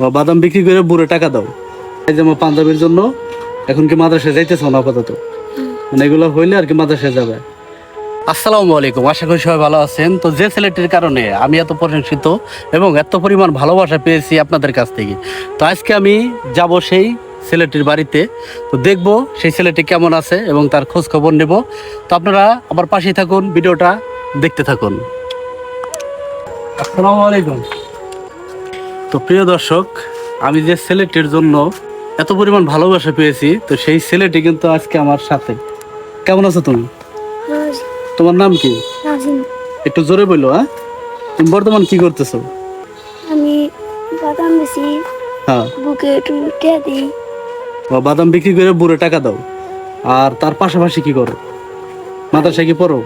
বাদাম বিক্রি করে বুড়ে টাকা দাও। এই যে আমার পাঞ্জাবির জন্য, এখন কি মাদ্রাসায় যাইতেছ না আপাতত? মানে এগুলো হইলে আর কি মাদ্রাসায় যাবে। আসসালামু আলাইকুম, আশা করি সবাই ভালো আছেন। তো যে ছেলেটির কারণে আমি এত প্রশংসিত এবং এত পরিমাণ ভালোবাসা পেয়েছি আপনাদের কাছ থেকে। তো আজকে আমি যাব সেই ছেলেটির বাড়িতে। তো দেখব সেই ছেলেটি কেমন আছে এবং তার খোঁজ খবর নেব। তো আপনারা আমার পাশেই থাকুন, ভিডিওটা দেখতে থাকুন। আসসালামু আলাইকুম। তো প্রিয় দর্শক আমি যে ছেলেটির জন্য এত পরিমাণ ভালোবাসা পেয়েছি তো সেই ছেলেটি কিন্তু আজকে আমার সাথে। কেমন আছো তুমি? তোমার নাম কি? একটু জোরে বলল হ্যাঁ? তুমি বর্তমান কি করতেছো? আমি বাদাম বেশি হ্যাঁ। বুকে একটু দিই। বাদাম বিক্রি করে বুড়ে টাকা দাও। আর তার পাশাপাশি কি করো? মাদ্রাসায় কি পড়ো?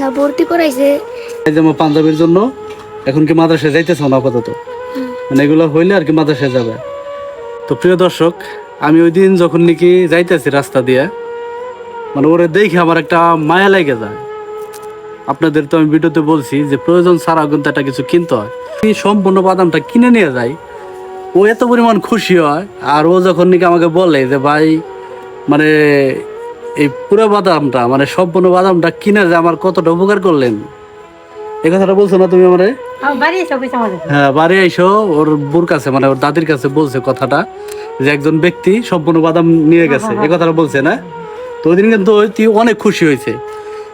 না ভর্তি করাইছে। এই যে আমার পাঞ্জাবির জন্য এখন কি মাদ্রাসায় যাইতেছ না আপাতত? মানে এগুলো হইলে আর কি মাদ্রাসায় যাবে। তো প্রিয় দর্শক, আমি ওই দিন যখন নাকি যাইতেছি রাস্তা দিয়ে মানে ওরে দেখে আমার একটা মায়া লেগে যায়। আপনাদের তো আমি ভিডিওতে বলছি যে প্রয়োজন ছাড়া কিন্তু একটা কিছু কিনতে হয়। এই সম্পূর্ণ বাদামটা কিনে নিয়ে যায় ও এত পরিমাণ খুশি হয়, আর ও যখন নাকি আমাকে বলে যে, ভাই মানে এই পুরো বাদামটা মানে সম্পূর্ণ বাদামটা কিনে যে আমার কতটা উপকার করলেন? এই কথাটা বলছো না তুমি আমারে? হ্যাঁ বাড়ি আইসো ওর বুর কাছে মানে ওর দাদির কাছে বলছে কথাটা যে একজন ব্যক্তি সম্পূর্ণ বাদাম নিয়ে গেছে এই কথাটা বলছে না? তো ওই দিন কিন্তু তুই অনেক খুশি হয়েছে।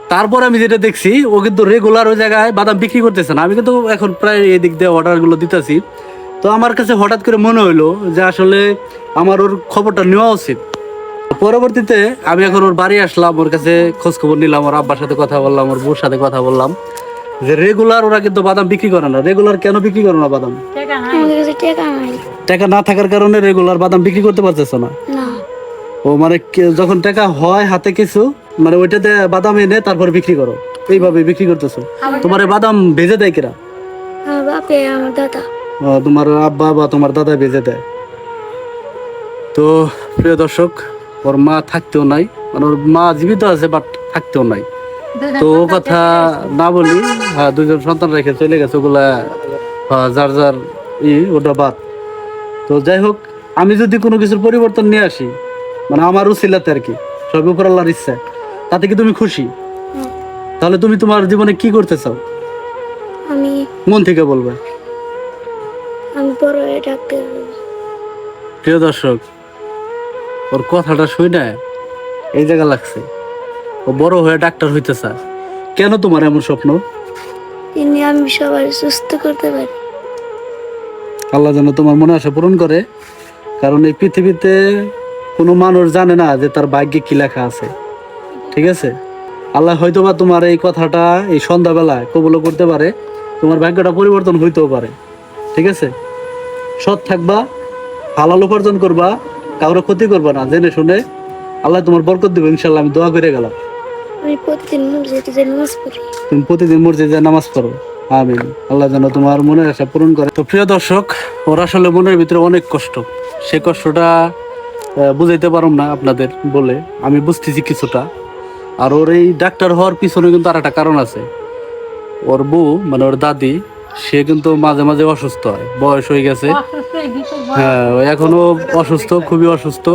তারপর আমি যেটা দেখছি ও কিন্তু রেগুলার ওই জায়গায় বাদাম বিক্রি করতেছে না। আমি কিন্তু এখন প্রায় এই দিক দিয়ে অর্ডারগুলো দিতেছি। তো আমার কাছে হঠাৎ করে মনে হইল যে আসলে আমার ওর খবরটা নেওয়া উচিত। পরবর্তীতে আমি এখন ওর বাড়ি আসলাম ওর কাছে খোঁজ খবর নিলাম ওর আব্বার সাথে কথা বললাম ওর বউর সাথে কথা বললাম। যে রেগুলার ওরা কিন্তু বাদাম বিক্রি করে না। রেগুলার কেন বিক্রি করে না বাদাম? টাকা নাই। আমাদের কাছে টাকা নাই। টাকা না থাকার কারণে রেগুলার বাদাম বিক্রি করতে পারতেছ না। না। ও মানে যখন টাকা হয় হাতে কিছু মানে ওইটাতে বাদাম এনে তারপর বিক্রি করো। এইভাবে বিক্রি করতেছো। তোমার বাদাম ভেজে দেয় কিরা? আমার বাপে আমার দাদা। ও, তোমার আব্বা বা তোমার দাদা ভেজে দেয়। তো প্রিয় দর্শক ওর মা থাকতেও নাই। মানে ওর মা জীবিত আছে বাট থাকতেও নাই। তো ও কথা না বলি হ্যাঁ দুজন সন্তান রেখে চলে গেছে ওগুলা হ্যাঁ, যার যার ই ওটা বাদ। তো যাই হোক আমি যদি কোনো কিছুর পরিবর্তন নিয়ে আসি মানে আমার উচিলাতে আর কি সব উপর আল্লাহর ইচ্ছা তাতে কি তুমি খুশি? তাহলে তুমি তোমার জীবনে কি করতে চাও? আমি মন থেকে বলবে। আমি বড় ডাক্তার প্রিয় দর্শক ওর কথাটা শুই না এই জায়গা লাগছে। ও বড় হয়ে ডাক্তার হইতে চায়। কেন তোমার এমন স্বপ্ন? তিনি আমি সবাই সুস্থ করতে পারি। আল্লাহ যেন তোমার মনে আশা পূরণ করে কারণ এই পৃথিবীতে কোনো মানুষ জানে না যে তার ভাগ্যে কি লেখা আছে। ঠিক আছে? আল্লাহ হয়তো বা তোমার এই কথাটা এই সন্ধ্যাবেলায় কবুল করতে পারে তোমার ভাগ্যটা পরিবর্তন হইতেও পারে। ঠিক আছে? সৎ থাকবা হালাল উপার্জন করবা কারও ক্ষতি করবা না। জেনে শুনে আল্লাহ তোমার বরকত দিবে ইনশাল্লাহ আমি দোয়া করে গেলাম। আমি প্রতিদিন মসজিদে যে নামাজ পড়ি। তুমি প্রতিদিন মসজিদে নামাজ পড়ো। আমিন। আল্লাহ যেন তোমার মনের আশা পূরণ করে। তো প্রিয় দর্শক ওর আসলে মনের ভিতরে অনেক কষ্ট। সে কষ্টটা বুঝাইতে পারুম না আপনাদের বলে। আমি বুঝতেছি কিছুটা। আর ওর এই ডাক্তার হওয়ার পিছনে কিন্তু আর একটা কারণ আছে। ওর বউ মানে ওর দাদি সে কিন্তু মাঝে মাঝে অসুস্থ হয়। বয়স হয়ে গেছে। হ্যাঁ ও এখনও অসুস্থ খুবই অসুস্থ।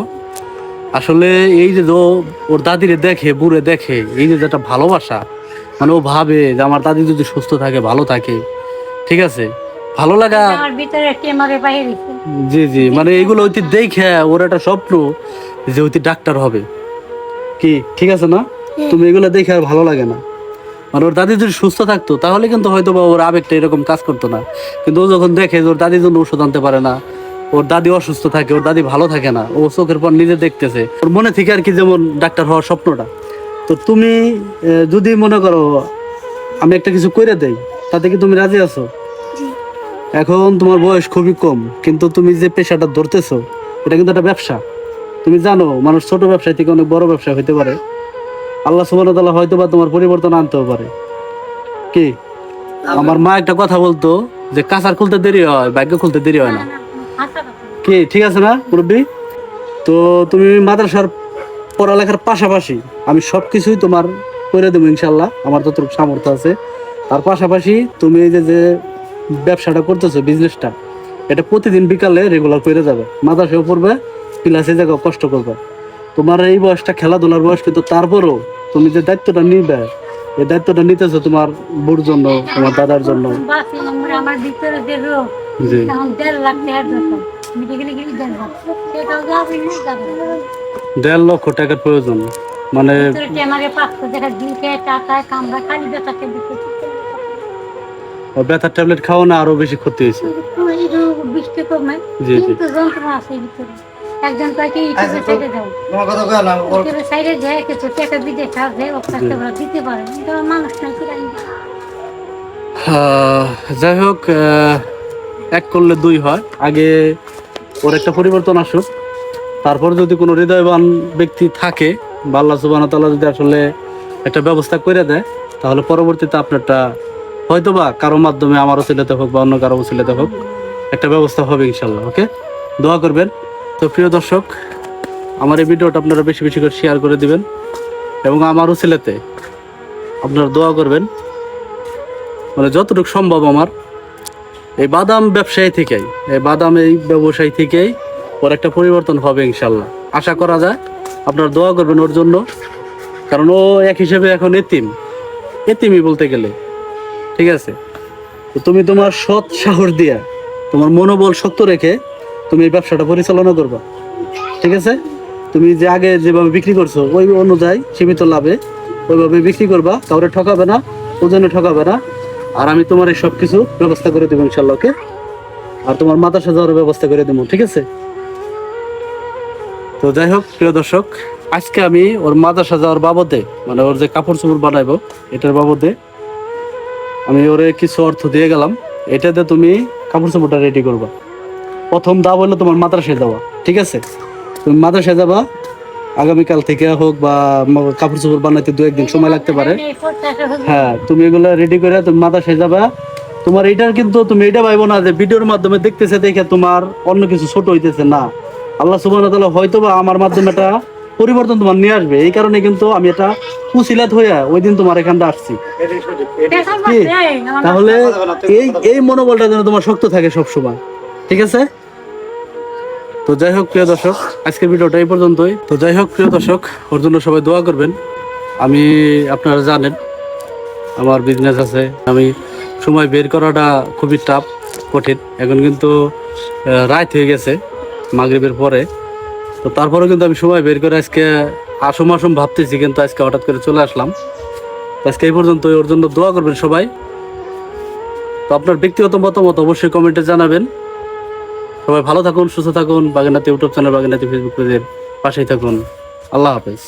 আসলে এই যে ও- ওর দাদিরে দেখে বুড়ে দেখে এই যে একটা ভালোবাসা মানে ও ভাবে যে আমার দাদি যদি সুস্থ থাকে ভালো থাকে ঠিক আছে? ভালো লাগা জি জি মানে এইগুলো ওই দেখে ওর একটা স্বপ্ন যে ওই ডাক্তার হবে। কি ঠিক আছে না? তুমি এগুলো দেখে আর ভালো লাগে না। মানে ওর দাদি যদি সুস্থ থাকতো তাহলে কিন্তু হয়তো বা ওর আবেগটা এরকম কাজ করতো না। কিন্তু ও যখন দেখে যে ওর দাদির জন্য ওষুধ আনতে পারে না ওর দাদি অসুস্থ থাকে ওর দাদি ভালো থাকে না ও চোখের পর নিজে দেখতেছে। ওর মনে থেকে আর কি যেমন ডাক্তার হওয়ার স্বপ্নটা। তো তুমি যদি মনে করো আমি একটা কিছু করে দেই তাতে কি তুমি রাজি আছো? এখন তোমার বয়স খুবই কম কিন্তু তুমি যে পেশাটা ধরতেছো এটা কিন্তু একটা ব্যবসা। তুমি জানো মানুষ ছোট ব্যবসায় থেকে অনেক বড় ব্যবসা হইতে পারে। আল্লাহ সুবাহ তাআলা হয়তো বা তোমার পরিবর্তন আনতেও পারে। কি? আমার মা একটা কথা বলতো যে কাঁচার খুলতে দেরি হয় ভাগ্য খুলতে দেরি হয় না। কি ঠিক আছে না মুরব্বী? তো তুমি মাদ্রাসার পড়ালেখার পাশাপাশি আমি সব কিছুই তোমার করে দেবো ইনশাল্লাহ। আমার যতটুকু সামর্থ্য আছে। তার পাশাপাশি তুমি এই যে যে ব্যবসাটা করতেছো বিজনেসটা এটা প্রতিদিন বিকালে রেগুলার করে যাবে। মাদ্রাসাও পড়বে ক্লাসে জায়গা কষ্ট করবে। তোমার এই বয়সটা খেলাধুলার বয়স কিন্তু তারপরও তুমি যে দায়িত্বটা নিবে এই দায়িত্বটা নিতেছো তোমার বুড় জন্য তোমার দাদার জন্য। আমার ভিতরে এখন দেড় লাখ টাকার দরকার। মেডিকেলে গেলে দেড় লাখ। সেটাও যাবে না যাবে দেড় লক্ষ টাকার প্রয়োজন। মানে টেমারে পাঁচশো টাকা দিকে টাকায় কামড়া খালি বেতাকে দিতে ওই ব্যথার ট্যাবলেট খাওয়া না আরও বেশি ক্ষতি হয়েছে। বৃষ্টি কমে কিন্তু যন্ত্রণা আছে ভিতরে। একজন কয়েকে ইউটিউবে সাইডে দাও। ইউটিউবে সাইডে দেয় কিছু টাকা ও দিতে পারে কিন্তু মানুষ যাই হোক এক করলে দুই হয়। আগে ওর একটা পরিবর্তন আসুক। তারপর যদি কোনো হৃদয়বান ব্যক্তি থাকে, বা আল্লাহ তাআলা যদি আসলে একটা ব্যবস্থা করে দেয়, তাহলে পরবর্তীতে আপনারটা হয়তো বা কারও মাধ্যমে আমার ওসিলাতে হোক বা অন্য কারও ওসিলাতে হোক, একটা ব্যবস্থা হবে ইনশাল্লাহ ওকে? দোয়া করবেন। তো প্রিয় দর্শক, আমার এই ভিডিওটা আপনারা বেশি বেশি করে শেয়ার করে দিবেন এবং আমার ওসিলাতে আপনারা দোয়া করবেন। মানে যতটুকু সম্ভব আমার। এই বাদাম ব্যবসায়ী থেকেই, এই বাদাম এই ব্যবসায়ী থেকেই ওর একটা পরিবর্তন হবে ইনশাল্লাহ। আশা করা যায় আপনার দোয়া করবেন ওর জন্য, কারণ ও এক হিসেবে এখন এতিম। এতিমই বলতে গেলে। ঠিক আছে? তো তুমি তোমার সৎ সাহস দিয়া, তোমার মনোবল শক্ত রেখে তুমি এই ব্যবসাটা পরিচালনা করবা। ঠিক আছে? তুমি যে আগে যেভাবে বিক্রি করছ, ওই অনুযায়ী সীমিত লাভে ওইভাবে বিক্রি করবা, কাউরে ঠকাবে না ওজনে ঠকাবে না। আর আমি তোমার এই সব কিছু ব্যবস্থা করে দেবো ইনশাল্লাহ ওকে? আর তোমার মাথা সাজানোর ব্যবস্থা করে দেবো, ঠিক আছে? তো যাই হোক, প্রিয় দর্শক, আজকে আমি ওর মাথা সাজাওয়ার বাবদে মানে ওর যে কাপড় চোপড় বানাইবো, এটার বাবদে আমি ওরে কিছু অর্থ দিয়ে গেলাম। এটাতে তুমি কাপড় চোপড়টা রেডি করবা। প্রথম দাব হলো তোমার মাদ্রাসায় যাওয়া, ঠিক আছে? তুমি মাদ্রাসায় যাবা আগামীকাল থেকে হোক বা কাপড় চোপড় বানাইতে দু একদিন সময় লাগতে পারে। হ্যাঁ তুমি এগুলো রেডি করে তুমি মাদ্রাসায় যাবা। তোমার এটার কিন্তু তুমি এটা ভাইবো না যে ভিডিওর মাধ্যমে দেখতেছে দেখে তোমার অন্য কিছু ছোট হইতেছে না। আল্লাহ সুবহানাহু ওয়া তাআলা হয়তো বা আমার মাধ্যমে এটা পরিবর্তন তোমার নিয়ে আসবে। এই কারণে কিন্তু আমি এটা কুশিলাত হইয়া ওই দিন তোমার এখানটা আসছি? তাহলে এই এই মনোবলটা যেন তোমার শক্ত থাকে সবসময়। ঠিক আছে? তো যাই হোক, প্রিয় দর্শক, আজকের ভিডিওটা এই পর্যন্তই। তো যাই হোক, প্রিয় দর্শক, ওর জন্য সবাই দোয়া করবেন। আমি, আপনারা জানেন, আমার বিজনেস আছে। আমি সময় বের করাটা খুবই টাফ কঠিন। এখন কিন্তু রাত হয়ে গেছে, মাগরিবের পরে। তো তারপরেও কিন্তু আমি সময় বের করে আজকে আসম আসম ভাবতেছি, কিন্তু আজকে হঠাৎ করে চলে আসলাম। আজকে এই পর্যন্ত ওর জন্য দোয়া করবেন সবাই। তো আপনার ব্যক্তিগত মতামত অবশ্যই কমেন্টে জানাবেন। সবাই ভালো থাকুন, সুস্থ থাকুন বাগেনাতে ইউটিউব চ্যানেল বাগেনাতে ফেসবুক পেজের পাশেই থাকুন। আল্লাহ হাফেজ।